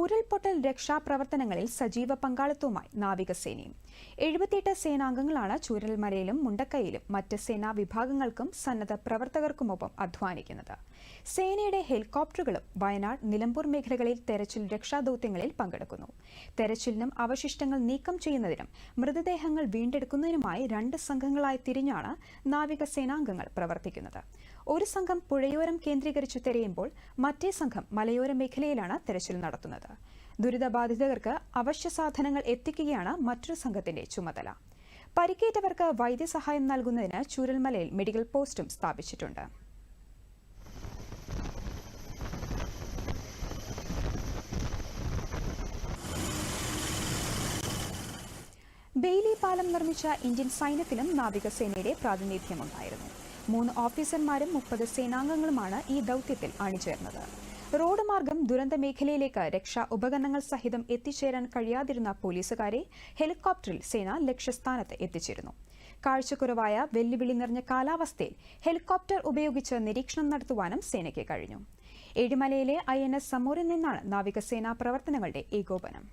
ഉരുൾപൊട്ടൽ രക്ഷാപ്രവർത്തനങ്ങളിൽ സജീവ പങ്കാളിത്തവുമായി നാവികസേനയും. എഴുപത്തിയെട്ട് സേനാംഗങ്ങളാണ് ചൂരൽമലയിലും മുണ്ടക്കയിലും മറ്റ് സേനാ വിഭാഗങ്ങൾക്കും സന്നദ്ധ പ്രവർത്തകർക്കുമൊപ്പം അധ്വാനിക്കുന്നത്. സേനയുടെ ഹെലികോപ്റ്ററുകളും വയനാട് നിലമ്പൂർ മേഖലകളിൽ തെരച്ചിൽ രക്ഷാദൌത്യങ്ങളിൽ പങ്കെടുക്കുന്നു. തെരച്ചിലിനും അവശിഷ്ടങ്ങൾ നീക്കം ചെയ്യുന്നതിനും മൃതദേഹങ്ങൾ വീണ്ടെടുക്കുന്നതിനുമായി രണ്ട് സംഘങ്ങളായി തിരിഞ്ഞാണ് നാവികസേനാംഗങ്ങൾ പ്രവർത്തിക്കുന്നത്. ഒരു സംഘം പുഴയോരം കേന്ദ്രീകരിച്ച് തിരയുമ്പോൾ മറ്റേ സംഘം മലയോര മേഖലയിലാണ് തെരച്ചിൽ നടത്തുന്നത്. ദുരിതബാധിതർക്ക് അവശ്യ സാധനങ്ങൾ എത്തിക്കുകയാണ് മറ്റൊരു സംഘത്തിന്റെ ചുമതല. പരിക്കേറ്റവർക്ക് വൈദ്യസഹായം നൽകുന്നതിന് ചൂരൽമലയിൽ മെഡിക്കൽ പോസ്റ്റും സ്ഥാപിച്ചിട്ടുണ്ട്. ബെയിലി പാലം നിർമ്മിച്ച ഇന്ത്യൻ സൈന്യത്തിലും നാവികസേനയുടെ പ്രാതിനിധ്യമുണ്ടായിരുന്നു. മൂന്ന് ഓഫീസർമാരും മുപ്പത് സേനാംഗങ്ങളുമാണ് ഈ ദൌത്യത്തിൽ അണിചേർന്നത്. മാർഗം ദുരന്ത മേഖലയിലേക്ക് രക്ഷാ ഉപകരണങ്ങൾ സഹിതം എത്തിച്ചേരാൻ കഴിയാതിരുന്ന പോലീസുകാരെ ഹെലികോപ്റ്ററിൽ സേന ലക്ഷ്യസ്ഥാനത്ത് എത്തിച്ചിരുന്നു. കാഴ്ചക്കുറവായ വെല്ലുവിളി നിറഞ്ഞ കാലാവസ്ഥയിൽ ഹെലികോപ്റ്റർ ഉപയോഗിച്ച് നിരീക്ഷണം നടത്തുവാനും സേനയ്ക്ക് കഴിഞ്ഞു. ഏഴിമലയിലെ ഐ എൻ എസ് സമൂരിൽ നിന്നാണ് നാവികസേനാ പ്രവർത്തനങ്ങളുടെ ഏകോപനം.